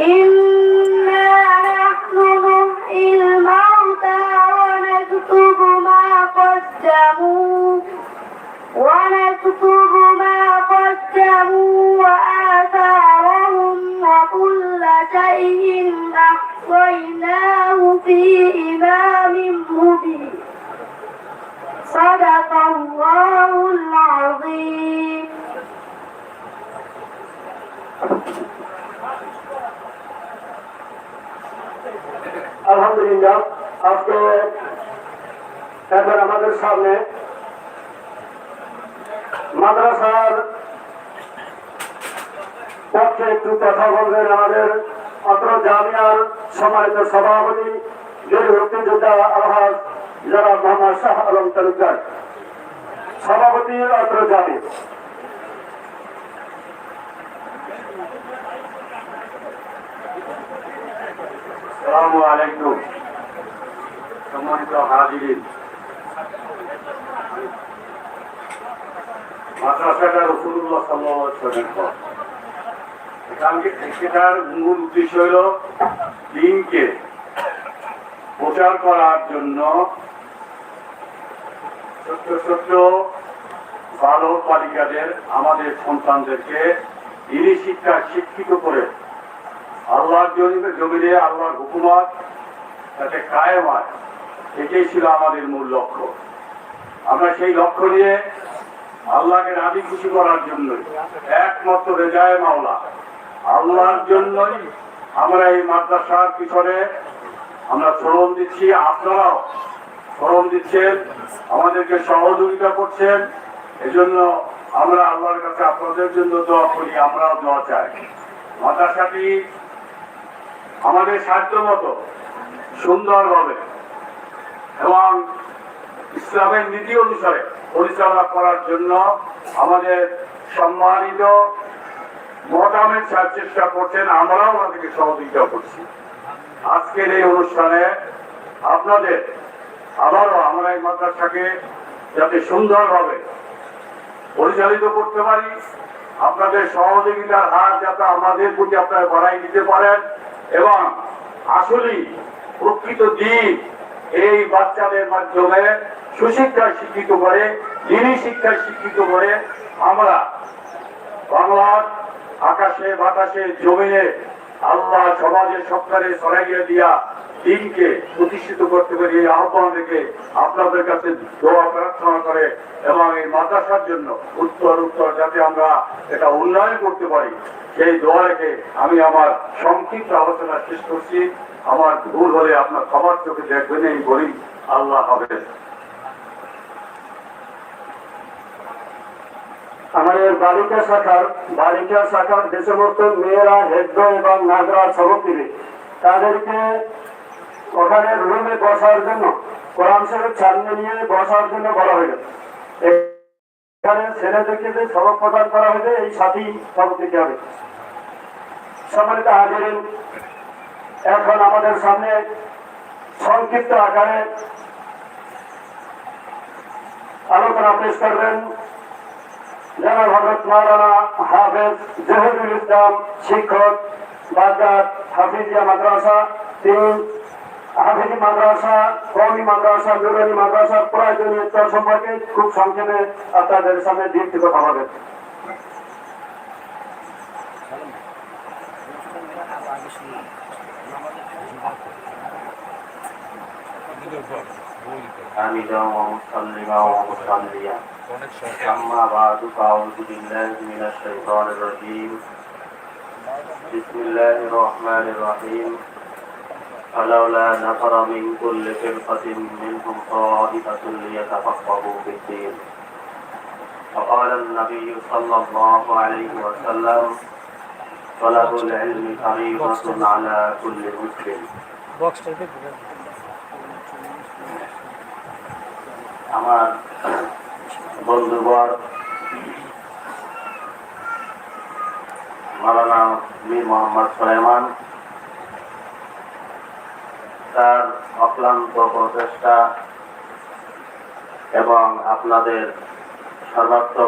إنا نحن الموتى ونكتب ما قدموا وآثارهم وكل شيء أحصيناه في إمام مبين. صدق الله العظيم. আলহামদুলিল্লাহ, আজকে এখন আমাদের সামনে মাদ্রাসার পক্ষে একটু কথা বলবেন আমাদের অত্র জামিয়ার সম্মানিত সভাপতি জয়ী মুক্তিযোদ্ধা আলহাজ যারা মোহাম্মদ শাহ আলম তালুকদার। সভাপতি অত্র জামিয়া। সেটার মূল উদ্দেশ্য হল দিনকে প্রচার করার জন্য ছোট্ট ছোট্ট বালক বালিকাদের আমাদের সন্তানদেরকে দিনী শিক্ষা শিক্ষিত করে আল্লাহর জমিনে আল্লাহর হুকুমত যাতে কায়েম হয়। এটাই ছিল আমাদের মূল লক্ষ্য। আমরা সেই লক্ষ্য নিয়ে আল্লাহকে রাজি খুশি করার জন্যই, একমাত্র রেজায় মাওলা। আল্লাহর জন্যই আমরা এই মাদ্রাসার পিছনে আমরা শ্রম দিচ্ছি। আপনারাও শ্রম দিচ্ছেন, আমাদেরকে সহযোগিতা করছেন। এজন্য আমরা আল্লাহর কাছে আপনাদের জন্য দোয়া করি, আমরাও দোয়া চাই। মাদ্রাসাটি আমাদের সাধ্য মতো সুন্দরভাবে এবং ইসলামের নীতি অনুসারে পরিচালনা করার জন্য আমাদের সম্মানিত মতামের সাহায্য চেষ্টা করছেন, আমরাও ওনাদেরকে সহযোগিতা করছি। আজকের এই অনুষ্ঠানে আপনাদের আবারও আমরা এই মাদ্রাসাকে যাতে সুন্দরভাবে পরিচালিত করতে পারি, আপনাদের সহযোগিতার হার যাতে আমাদের প্রতি আপনারা বাড়াই দিতে পারেন এবং আসলে প্রকৃত দিন এই বাচ্চাদের মাধ্যমে সুশিক্ষায় শিক্ষিত করে যিনি শিক্ষায় শিক্ষিত করে আমরা বাংলার আকাশে, বাতাসে, জমিনে আল্লাহ সমাজের সরকারে সরাইয়া দিয়া দিনকে প্রতিষ্ঠিত করতে পারি, এই আহ্বান রেখে আপনাদের কাছে দোয়া, প্রার্থনা করে এবং এই মাদ্রাসার জন্য উত্তর উত্তর যাতে আমরা এটা উন্নয়ন করতে পারি। সেই দোয়া রেখে আমি আমার সংক্ষিপ্ত আলোচনা শেষ করছি। আমার ভুল হলে আপনার খবর চোখে দেখবেন, এই বলি আল্লাহ হবে আমাদের বালিকা শাখার বালিকা শাখার যে সমস্ত মেয়েরা হেদ্র এবং নাগরা সবক দিবে তাদেরকে ওখানে রুমে বসার জন্য, কোরআন শরীফ সামনে নিয়ে বসার জন্য বলা হইল এখানে ছেলেদেরকে যে সবক প্রদান করা হবে এই সাথী সবক দিতে হবে। সম্মানিত হাজিরিন, এখন আমাদের সামনে সংক্ষিপ্ত আকারে আলোচনা পেশ করবেন। জনাব হজরত মাওলানা হাফেজ জহিরুল ইসলাম শিক্ষক, বাগদাদ, হাফিজিয়া মাদ্রাসা, তিনি, হাফিজি মাদ্রাসা কৌমি মাদ্রাসা নুরানি মাদ্রাসার প্রয়োজনীয় সম্পর্কে খুব সংক্ষেপে আপনাদের সামনে দীপ্তি কথা হবে حامدا ومصليا ومصليا. أما بعد فأعوذ بالله من الشيطان الرجيم. بسم الله الرحمن الرحيم. فلولا نفر من كل فرقة منهم طائفة ليتفقهوا في الدين. فقال النبي صلى الله عليه وسلم طلب العلم فريضة على كل مسلم. আমার বন্ধুবর মালানা মীর মোহাম্মদ সোলেমান তার অক্লান্ত প্রচেষ্টা এবং আপনাদের সর্বাত্মক